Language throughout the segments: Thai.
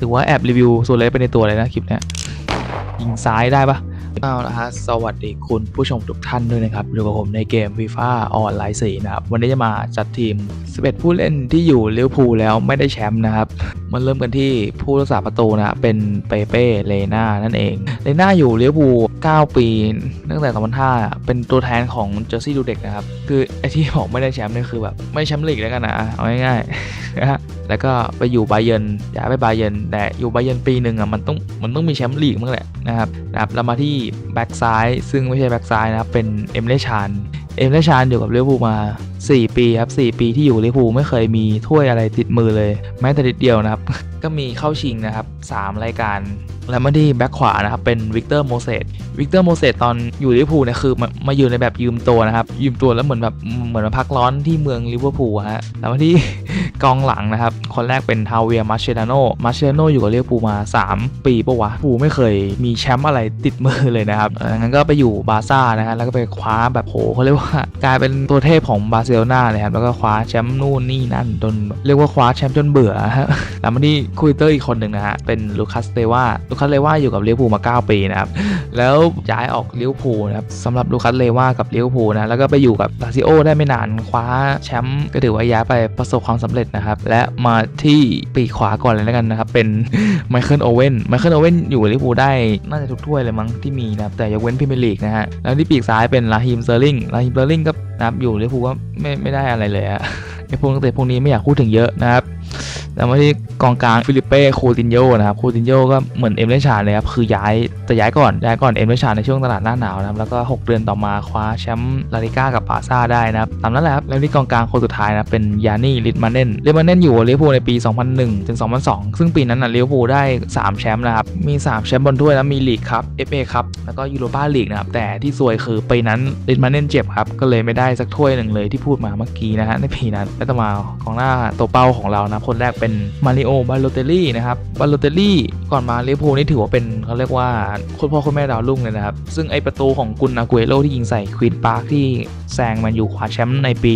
ถือว่าแอบรีวิวโซเลสไปในตัวเลยนะคลิปเนี้ยยิงซ้ายได้ปะเอาละฮะสวัสดีคุณผู้ชมทุกท่านด้วยนะครับอยู่กับผมในเกม FIFA ออนไลน์4นะครับ วันนี้จะมาจัดทีม 11 ผู้เล่นที่อยู่ลิเวอร์พูลแล้วไม่ได้แชมป์นะครับ มันเริ่มกันที่ผู้รักษาประตูนะเป็นเปเป้เลน่านั่นเอง เลน่าอยู่ลิเวอร์พูล9ปีตั้งแต่ 2005 เป็นตัวแทนของเจอร์ซี่ดูเด็กนะครับ คือไอที่บอกไม่ได้แชมป์นี่คือแบบไม่แชมป์ลีกแล้วกันนะเอาง่ายๆนะฮะแล้วก็ไปอยู่ไบาเยนย้ายไปไบาเยนแต่อยู่ไบาเยนปีหนึ่งอะมันต้องมันต้องมีแชมป์ลีกมั้งแหละนะครับนะครับเรามาที่แบ็กซ้ายซึ่งไม่ใช่แบ็กซ้ายนะครับเป็นเอ็มเลชาน เอ็มเลชานอยู่กับลิเวอร์พูลมา 4 ปีครับ 4 ปีที่อยู่ลิเวอร์พูลไม่เคยมีถ้วยอะไรติดมือเลย แม้แต่นิดเดียวนะครับ ก็มีเข้าชิงนะครับ 3 รายการแล้วมาที่แบ็คขวานะครับเป็นวิกเตอร์โมเสสวิกเตอร์โมเสสตอนอยู่ลิเวอร์พูลเนี่ยคือมามาอยู่ในแบบยืมตัวนะครับ ยืมตัวแล้วเหมือนแบบเหมือนมาพักร้อนที่เมืองลิเวอร์พูลฮะแล้วมาที่กองหลังนะครับ คนแรกเป็นฮาเวียมาเชดาโนมาเชดาโนอยู่กับลิเวอร์พูลมา 3 ปีปะวะพูไม่เคยมีแชมป์อะไรติดมือเลยนะครับงั้นก็ไปอยู่บาซ่านะฮะแล้วก็ไปคว้าแบบโหเขาเรียกว่ากลายเป็นตัวเทพของบาร์เซโลนาเลยครับแล้วก็คว้าแชมป์นู่นนี่นั่นจนเรียกว่าคว้าแชมป์จนเบื่อฮะแล้วมาที่คุยเตอร์อีกคนหนึ่งนะฮะเป็นลูคัสเลว่าลูคัสเลว่าอยู่กับเลิเวอร์พูมา 9 ปีนะครับ แล้วย้ายออกเลิเวอร์พูลนะครับสำหรับลูคัสเลว่ากับเลิเวอร์พูลนะ แล้วก็ไปอยู่กับลาซิโอได้ไม่นาน คว้าแชมป์ก็ถือว่าย้ายไปประสบความสำเร็จนะครับ และมาที่ปีกขวาก่อนเลยแล้วกันนะครับ เป็นไมเคิลโอเว่น ไมเคิลโอเว่นอยู่กับลิเวอร์พูลได้น่าจะทุกถ้วยเลยมั้งที่มีนะครับ แต่ยกเว้นพรีเมียร์ลีกนะฮะ แล้วที่ปีกซ้ายเป็นลาฮิมเซอร์ลิง ลาฮิมเซอร์ลิงก็นะครับอยู่ลิเวอร์พูลก็ไม่ไม่ได้อะไรเลยอะไอพวกนักเตะพวกนี้ไม่อยากพูดถึงเยอะนะครับ แล้วมาที่กองกลางฟิลิปเป้โคตินโยนะครับโคตินโยก็เหมือนเอ็มเลชานเลยครับคือย้ายแต่ย้ายก่อนย้ายก่อนเอ็มเลชานในช่วงตลาดหน้าหนาวนะครับแล้วก็ 6 เดือนต่อมาคว้าแชมป์ลาลิก้ากับบาร์ซ่าได้นะครับตามนั้นแหละครับแล้วที่กองกลางคนสุดท้ายนะเป็นยานี่ลิทมาเน่นลิทมาเน่นอยู่ลิเวอร์พูลในปี 2001ถึง2002 ซึ่งปีนั้นนะลิเวอร์พูลได้ 3 แชมป์นะครับมี 3 แชมป์บนถ้วยแล้วมีลีกครับ FA ครับแล้วก็ยูโรปาลีกนะครับแต่ที่ซวยคือปีนั้นลิทมาเน่นเจ็บครับก็เลยไม่ได้สักถ้วยหนึ่งเลยที่พูดมาเมื่อกี้นะฮะในปีนั้นแล้วต่อมาของหน้าตัวเป้าของเรานะคนแรกเป็นมาริโอบาโลเตลลี่นะครับบาโลเตลลี่ก่อนมาลิเวอร์พูลนี่ถือว่าเป็นเขาเรียกว่าคุณพ่อคุณแม่ดาวรุ่งเลยนะครับ ซึ่งไอประตูของกุนอากุเอโรที่ยิงใส่ควีนปาร์คที่แซงมันอยู่คว้าแชมป์ในปี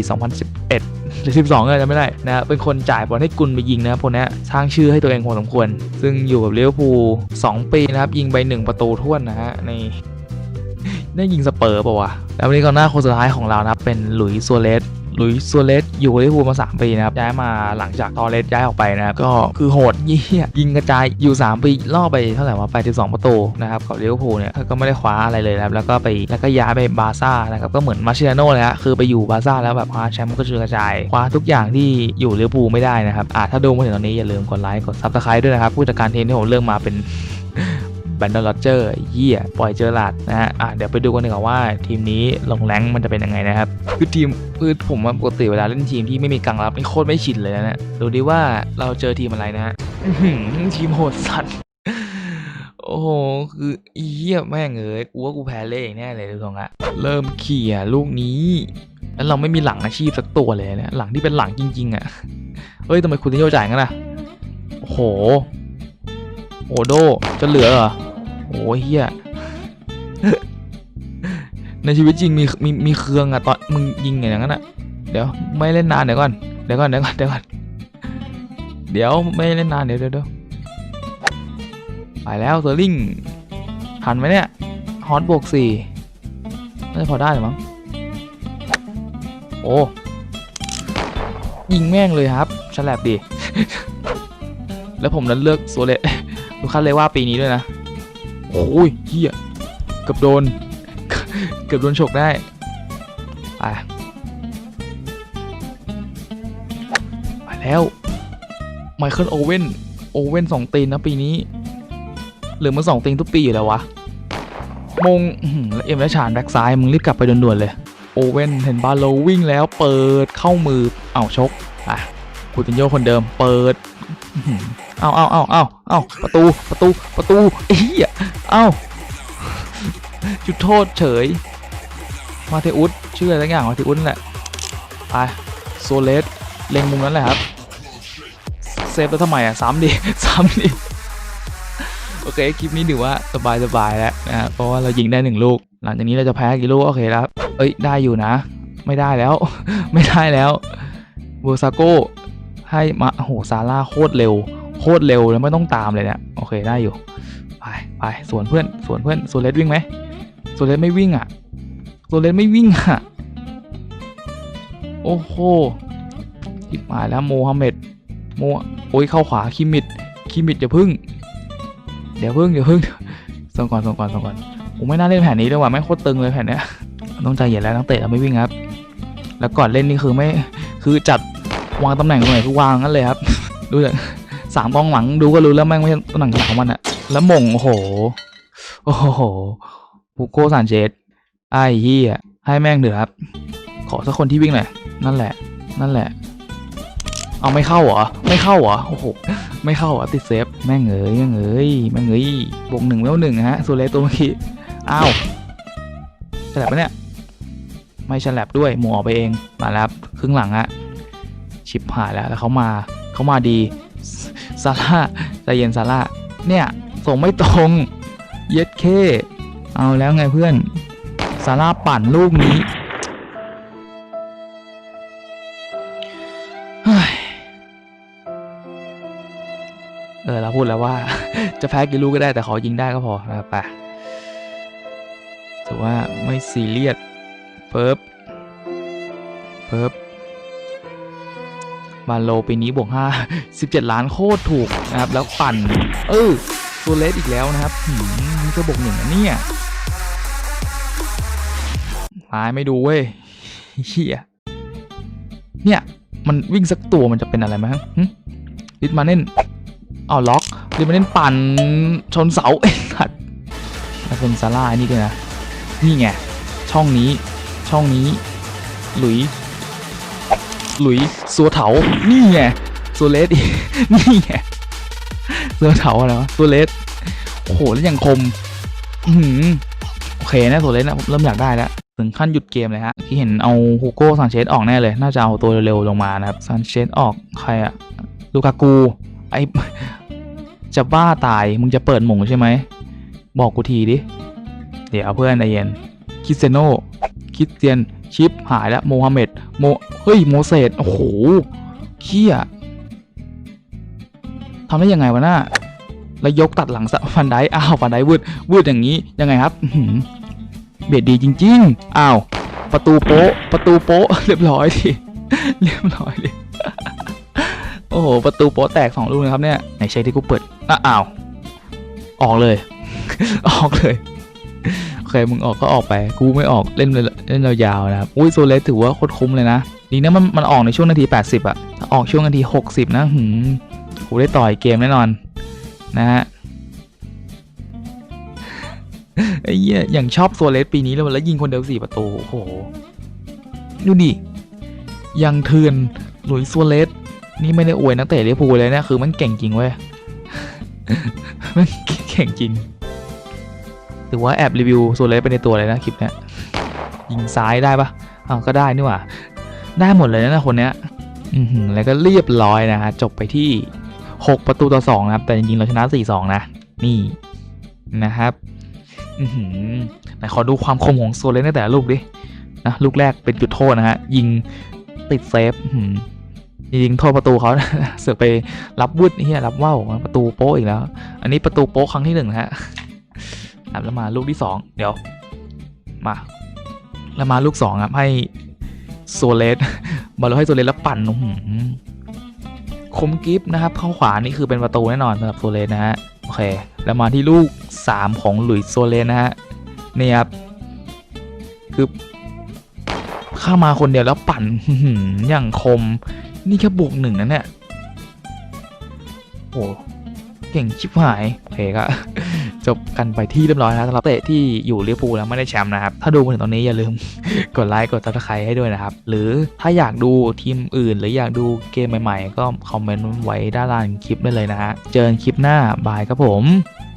2011หรือ12ก็จะไม่ได้นะเป็นคนจ่ายบอลให้กุนไปยิงนะครับคนนี้สร้างชื่อให้ตัวเองพอสมควร ซึ่งอยู่กับลิเวอร์พู2 ปีนะครับ ยิงไป 1 ประตูท้วนนะฮะ ในได้ยิงสเปอร์ป่าวะแล้ววันนี้กองหน้าคนสุดท้ายของเรานะครับเป็นหลุยส์ซัวเรส ลุยส์ซัวเรสอยู่ลิเวอร์พูลมา 3 ปีนะครับ ย้ายมาหลังจากตอเรสย้ายออกไปนะครับ ก็คือโหดเยี่ยยิงกระจายอยู่ 3 ปีล่อไปเท่าไหร่วะ82ประตูนะครับกับลิเวอร์พูลเนี่ยก็ไม่ได้คว้าอะไรเลยนะครับแล้วก็ไปแล้วก็ย้ายไปบาร์ซ่านะครับก็เหมือนมาเชโน่เลยฮะคือไปอยู่บาร์ซ่าแล้วแบบคว้าแชมป์ก็คือกระจายคว้าทุกอย่างที่อยู่ลิเวอร์พูลไม่ได้นะครับอ่าถ้าดูมาถึงตอนนี้อย่าลืมกดไลค์กดซับสไครต์ด้วยนะครับผู้จัดการทีมที่ผมเลือกมาเป็น นดอลโรเจอร์เยี่ยปล่อยเจอหลาดนะฮะอะเดี๋ยวไปดูกันดีกว่าว่าทีมนี้ลงแรงมันจะเป็นยังไงนะครับคือทีมคือผมปกติเวลาเล่นทีมที่ไม่มีกลางรับนี่โคตรไม่ชินเลยนะดูดิว่าเราเจอทีมอะไรนะฮะทีมโหดสัตว์โอ้โห คือเยี่ยแม่งเอ้ยกูว่ากูแพ้เล่แน่เลยดูตรงอะเริ่มเขี่ยลูกนี้ แล้วเราไม่มีหลังอาชีพสักตัวเลยนี่ยหลังที่เป็นหลังจริง ๆอะเฮ้ยทำไมคุณติโยจ่ายงั้นอะโอ้โห โอโดจะเหลือเหรอ โอ้ยเฮียในชีวิตจริงมีมีมีเครื่องอะตอนมึงยิงอย่างนั้นอะเดี๋ยวไม่เล่นนานเดี๋ยวก่อนเดี๋ยวก่อนเดี๋ยวก่อนเดี๋ยวก่อนเดี๋ยวไม่เล่นนานเดี๋ยวเดี๋ยวไปแล้วเซอร์ลิงหันไหมเนี่ยฮอตบวกสี่น่าจะพอได้หรือมั้งโอ้ยิงแม่งเลยครับฉลับดี แล้วผมนั้นเลือกโซเลลูคัสเลยว่าปีนี้ด้วยนะ โอ้ยเฮียเกือบโดนเกือบโดนฉกได้ไปไปแล้วไมเคิลโอเว่นโอเว่นสองตีนนะปีนี้ หรือมันสองตีนทุกปีอยู่แล้ววะ มงแล้วเอ็มและชานแบ็กซ้าย มึงรีบกลับไปด่วนๆเลย โอเว่นเห็นบาโลวิ่งแล้วเปิดเข้ามือ เอ้าชก อะ คูตินโยคนเดิมเปิดอื้อหือเอาเอาเอาเอาเอาประตูประตูประตูเอียเอาจุดโทษเฉย มาเทอุสชื่ออะไรสักอย่างมาเทอุสนั่นแหละไปโซเลสเล็งมุมนั้นแหละครับเซฟแล้วทำไมอะซ้ำดิซ้ำดิโอเคคลิปนี้ถือว่าสบายสบายแล้วนะฮะเพราะว่าเรายิงได้หนึ่งลูก หลังจากนี้เราจะแพ้กี่ลูกโอเคแล้วเอ้ยได้อยู่นะ ไม่ได้แล้ว ไม่ได้แล้วบูซาโก้ ให้มาโอ้โหซาร่าโคตรเร็ว โคตรเร็วแล้วไม่ต้องตามเลยเนี่ยโอเคได้อยู่ ไปไปสวนเพื่อนสวนเพื่อนสวนเลสวิ่งไหมสวนเลสไม่วิ่งอะสวนเลสไม่วิ่งอะโอ้โหทิบหายแล้วโมฮัมเหม็ดโมโอ้ยเข้าขวาคิมิดคิมิดอย่าพึ่งเดี๋ยวพึ่งเดี๋ยวพึ่งส่งก่อนส่งก่อนส่งก่อนผมไม่น่าเล่นแผนนี้เลยว่ะไม่โคตรตึงเลยแผนเนี้ยต้องใจเย็นแล้วนักเตะเราไม่วิ่งครับ แล้วก่อนเล่นนี่คือไม่คือจัด วางตำแหน่งตรงไหนคือวางงั้นเลยครับ ดูจากสามกองหลังดูก็รู้แล้วแม่งไม่ใช่ตำแหน่งหลังของมันอะแล้วมงโอ้โห โอ้โหบูโกซานเชสไอ้เฮียให้แม่งเถอะครับ ขอสักคนที่วิ่งหน่อยนั่นแหละ นั่นแหละ เอาไม่เข้าเหรอ ไม่เข้าเหรอ โอ้โห ไม่เข้าเหรอติดเซฟ แม่งเอ๋ยแม่งเอ๋ยแม่งเอ๋ยบวกหนึ่งแล้วหนึ่งฮะ โซเลตัวเมื่อกี้ อ้าวฉลับปะเนี่ย ไม่ฉลับด้วย หมูออกไปเอง มาแล้วครับครึ่งหลังฮะ ชิปหายแล้วแล้วเขามาเขามาดีซาร่าใจเย็นซาร่าเนี่ยส่งไม่ตรงเย็ดเคเอาแล้วไงเพื่อนซาร่าปั่นลูกนี้เฮ้ยเออเราพูดแล้วว่า จะแพ้กี่ลูกก็ได้แต่ขอยิงได้ก็พอนะครับไปถือว่าไม่ซีเรียสเฟิร์บเฟิร์บ บาโลปีนี้บวกห้าสิบเจ็ดล้านโคตรถูกนะครับ แล้วปั่น เออตัวเลสอีกแล้วนะครับหืมก็บวกหนึ่งนะเนี่ยตายไม่ดูเว้ยเฮียเนี่ย มันวิ่งสักตัวมันจะเป็นอะไรไหมฮึลิดมาเน่นเอาล็อกลิดมาเน่นปั่นชนเสาไอ้สัตว์แล้วเป็นซาร่าอันนี้ด้วยนะ นี่ไง ช่องนี้ช่องนี้ หลุย หลุยสัวเถา นี่ไงสัวเลสอีกนี่ไงสัวเถาอะไรวะสัวเลสโอ้โหแล้วยังคมอือหือโอเคนะสัวเลสนะผมเริ่มอยากได้แล้วถึงขั้นหยุดเกมเลยฮะที่เห็นเอาฮูโก้ซานเชสออกแน่เลย น่าจะเอาตัวเร็วๆลงมานะครับซานเชสออกใครอะลูกากูไอจะบ้าตายมึงจะเปิดหมงใช่ไหมบอกกูทีดิเดี๋ยวเพื่อนใจเย็นคิสเซโนคิสเตียน ชิปหายแล้วโมฮัมเหม็ดโมเฮ้ยโมเสสโอ้โหเขี้ยทำได้ยังไงวะน่าแล้วยกตัดหลังสะฟันไดอ้าวฟันไดวืดวืดอย่างนี้ยังไงครับเบียดดีจริงๆอ้าวประตูโป๊ะประตูโป๊ะเรียบร้อยดิเรียบร้อยดิโอ้โหประตูโป๊ะแตกสองลูกนะครับเนี่ยไหนใช่ที่กูเปิดอ้าวออกเลย ออกเลย คมึงออกก็ออกไป กูไม่ออกเล่นเลยเล่นยาวๆนะครับ อุ้ยโซเลสถือว่าโคตรคุ้มเลยนะดีนะมันมันออกในช่วงนาที 80อะถ้าออกช่วงนาที 60 นะหืมกูได้ต่อยเกมแน่นอนนะฮะไอ้เหี้ยอย่างชอบโซเลสปีนี้เลยแล้วยิงคนเดียวสี่ประตูโอ้โหดูดิยังเทือนหลุยส์โซเลสนี่ไม่ได้อวยนักเตะลิเวอร์พูลเลยนะคือมันเก่งจริงเว้ยมันเก่งจริง ถือว่าแอบรีวิวโซเลสไปในตัวเลยนะคลิปเนี้ยยิงซ้ายได้ปะอ้าวก็ได้นี่หว่า ได้หมดเลยนะคนเนี้ยอือหือแล้วก็เรียบร้อยนะฮะจบไปที่ 6 ประตูต่อ2นะครับ แต่จริงๆเราชนะ 4-2 นะ นี่นะครับ อือหือไหนขอดูความคมของโซเลสในแต่ละลูกดินะลูกแรกเป็นจุดโทษนะฮะ ยิงติดเซฟอื้อหือยิงโทษประตูเขาเสือกไปรับวุฒิเฮียรับว่าวประตูโป๊ะอีกแล้ว อันนี้ประตูโป๊ะครั้งที่หนึ่งนะฮะ ครับแล้วมาลูกที่สองเดี๋ยวมาแล้วมาลูกสองครับให้โซเลสบอลเราให้โซเลสแล้วปั่นหืคมกิฟนะครับเข้าขวานี่คือเป็นประตูแน่นอนสำหรับโซเลสนะฮะโอเคแล้วมาที่ลูก 3 ของหลุยส์โซเลสนะฮะนี่ครับคือเข้ามาคนเดียวแล้วปั่นอื้อหืออย่างคม นี่แค่บวกหนึ่งนะเนี่ยโอ้เก่งชิบหายโอเคก็ จบกันไปที่เรียบร้อยแล้วสำหรับเตะที่อยู่ลิเวอร์พูลแล้วไม่ได้แชมป์นะครับ ถ้าดูมาถึงตอนนี้อย่าลืมกดไลค์กดซับสไครต์ให้ด้วยนะครับ หรือถ้าอยากดูทีมอื่น หรืออยากดูเกมใหม่ๆ ก็คอมเมนต์ไว้ด้านล่างคลิปได้เลยนะฮะเจอกันคลิปหน้าบายครับผม